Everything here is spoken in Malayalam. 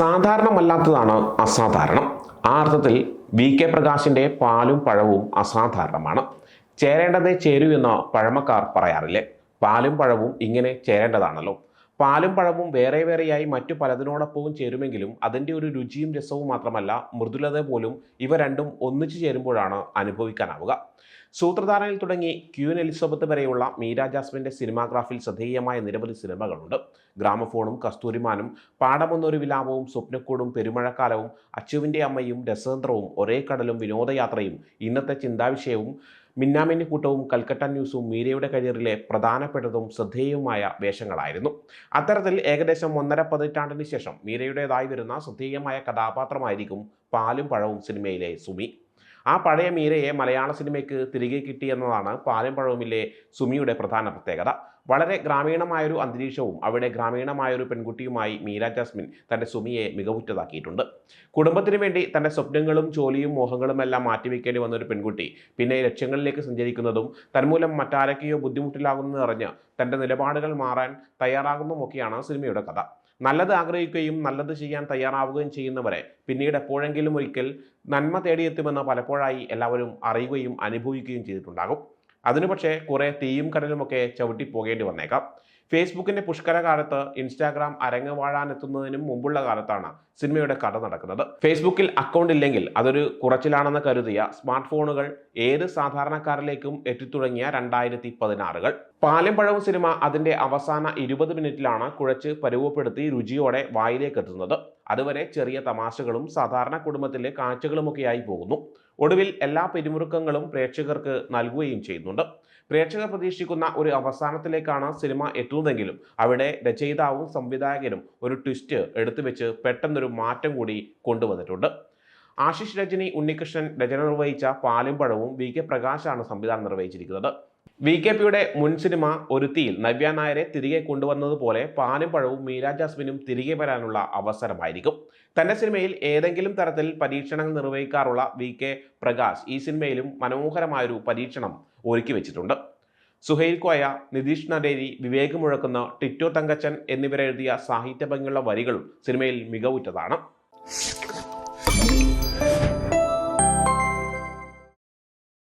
സാധാരണമല്ലാത്തതാണ് അസാധാരണം. ആ അർത്ഥത്തിൽ വി കെ പ്രകാശിന്റെ പാലും പഴവും അസാധാരണമാണ്. ചേരേണ്ടതേ ചേരൂ എന്ന് പഴമക്കാർ പറയാറില്ലേ? പാലും പഴവും ഇങ്ങനെ ചേരേണ്ടതാണല്ലോ. പാലും പഴവും വേറെ വേറെയായി മറ്റു പലതിനോടൊപ്പവും ചേരുമെങ്കിലും അതിന്റെ ഒരു രുചിയും രസവും മാത്രമല്ല മൃദുലത പോലും ഇവ രണ്ടും ഒന്നിച്ചു ചേരുമ്പോഴാണ് അനുഭവിക്കാനാവുക. സൂത്രധാരനിൽ തുടങ്ങി ക്യൂൻ എലിസബത്ത് വരെയുള്ള മീര ജാസ്മിന്റെ സിനിമാഗ്രാഫിൽ ശ്രദ്ധേയമായ നിരവധി സിനിമകളുണ്ട്. ഗ്രാമഫോണും കസ്തൂരിമാനും പാടമെന്നൊരു വിലാപവും സ്വപ്നക്കൂടും പെരുമഴക്കാലവും അച്ചുവിന്റെ അമ്മയും രസതന്ത്രവും ഒരേ കടലും വിനോദയാത്രയും ഇന്നത്തെ ചിന്താവിഷയവും മിന്നാമിന്നി കൂട്ടവും കൽക്കട്ട ന്യൂസും മീരയുടെ കരിയറിലെ പ്രധാനപ്പെട്ടതും ശ്രദ്ധേയവുമായ വേഷങ്ങളായിരുന്നു. അത്തരത്തിൽ ഏകദേശം ഒന്നര പതിറ്റാണ്ടിന് ശേഷം മീരയുടേതായി വരുന്ന ശ്രദ്ധേയമായ കഥാപാത്രമായിരിക്കും പാലും പഴവും സിനിമയിലെ സുമി. ആ പഴയ മീരയെ മലയാള സിനിമയ്ക്ക് തിരികെ കിട്ടിയെന്നതാണ് പാലം പഴവുമിലെ സുമിയുടെ പ്രധാന പ്രത്യേകത. വളരെ ഗ്രാമീണമായൊരു അന്തരീക്ഷവും അവിടെ ഗ്രാമീണമായൊരു പെൺകുട്ടിയുമായി മീര ജാസ്മിൻ തന്റെ സുമിയെ മികവുറ്റതാക്കിയിട്ടുണ്ട്. കുടുംബത്തിന് വേണ്ടി തന്റെ സ്വപ്നങ്ങളും ജോലിയും മോഹങ്ങളും എല്ലാം മാറ്റിവെക്കേണ്ടി വന്ന ഒരു പെൺകുട്ടി പിന്നെ ലക്ഷ്യങ്ങളിലേക്ക് സഞ്ചരിക്കുന്നതും തന്മൂലം മറ്റാരൊക്കെയോ ബുദ്ധിമുട്ടിലാകുന്നതെന്ന് അറിഞ്ഞ് തന്റെ നിലപാടുകൾ മാറാൻ തയ്യാറാകുന്നതുമൊക്കെയാണ് സിനിമയുടെ കഥ. നല്ലത് ആഗ്രഹിക്കുകയും നല്ലത് ചെയ്യാൻ തയ്യാറാവുകയും ചെയ്യുന്നവരെ പിന്നീട് എപ്പോഴെങ്കിലും ഒരിക്കൽ നന്മ തേടിയെത്തുമെന്ന് പലപ്പോഴായി എല്ലാവരും അറിയുകയും അനുഭവിക്കുകയും ചെയ്തിട്ടുണ്ടാകും. അതിനു പക്ഷേ കുറേ തീയും കടലുമൊക്കെ ചവിട്ടി പോകേണ്ടി വന്നേക്കാം. ഫേസ്ബുക്കിന്റെ പുഷ്കര കാലത്ത് ഇൻസ്റ്റാഗ്രാം അരങ്ങുവാഴാനെത്തുന്നതിനും മുമ്പുള്ള കാലത്താണ് സിനിമയുടെ കഥ നടക്കുന്നത്. ഫേസ്ബുക്കിൽ അക്കൗണ്ട് ഇല്ലെങ്കിൽ അതൊരു കുറച്ചിലാണെന്ന് കരുതിയ സ്മാർട്ട് ഫോണുകൾ ഏത് സാധാരണക്കാരിലേക്കും എത്തിത്തുടങ്ങിയ രണ്ടായിരത്തി പതിനാറുകൾ പാലും പഴവും സിനിമ അതിന്റെ അവസാന ഇരുപത് മിനിറ്റിലാണ് കുഴച്ച് പരുവപ്പെടുത്തി രുചിയോടെ വായിലേക്ക് എത്തുന്നത് അതുവരെ ചെറിയ തമാശകളും സാധാരണ കുടുംബത്തിലെ കാഴ്ചകളുമൊക്കെയായി പോകുന്നു. ഒടുവിൽ എല്ലാ പിരിമുറുക്കങ്ങളും പ്രേക്ഷകർക്ക് നൽകുകയും ചെയ്യുന്നുണ്ട്. പ്രേക്ഷകർ പ്രതീക്ഷിക്കുന്ന ഒരു അവസാനത്തിലേക്കാണ് സിനിമ എത്തുന്നതെങ്കിലും അവിടെ രചയിതാവും സംവിധായകനും ഒരു ട്വിസ്റ്റ് എടുത്തു വെച്ച് പെട്ടെന്നൊരു മാറ്റം കൂടി കൊണ്ടുവന്നിട്ടുണ്ട്. ആശിഷ് രജനി ഉണ്ണികൃഷ്ണൻ രചന നിർവഹിച്ച പാലും പഴവും വി കെ പ്രകാശാണ് സംവിധാനം നിർവഹിച്ചിരിക്കുന്നത്. വി കെ പിയുടെ മുൻ സിനിമ ഒരുത്തിയിൽ നവ്യ നായരെ തിരികെ കൊണ്ടുവന്നതുപോലെ പാലും പഴവും മീര ജാസ്മിനും തിരികെ വരാനുള്ള അവസരമായിരിക്കും. തന്റെ സിനിമയിൽ ഏതെങ്കിലും തരത്തിൽ പരീക്ഷണങ്ങൾ നിർവഹിക്കാറുള്ള വി കെ പ്രകാശ് ഈ സിനിമയിലും മനോഹരമായൊരു പരീക്ഷണം ഒരുക്കി വെച്ചിട്ടുണ്ട്. സുഹൈൽ കോയ നിതീഷ് നടേരി വിവേക് മുഴക്കുന്ന ടിറ്റോ തങ്കച്ചൻ എന്നിവരെഴുതിയ സാഹിത്യ ഭംഗിയുള്ള വരികളും സിനിമയിൽ മികവുറ്റതാണ്.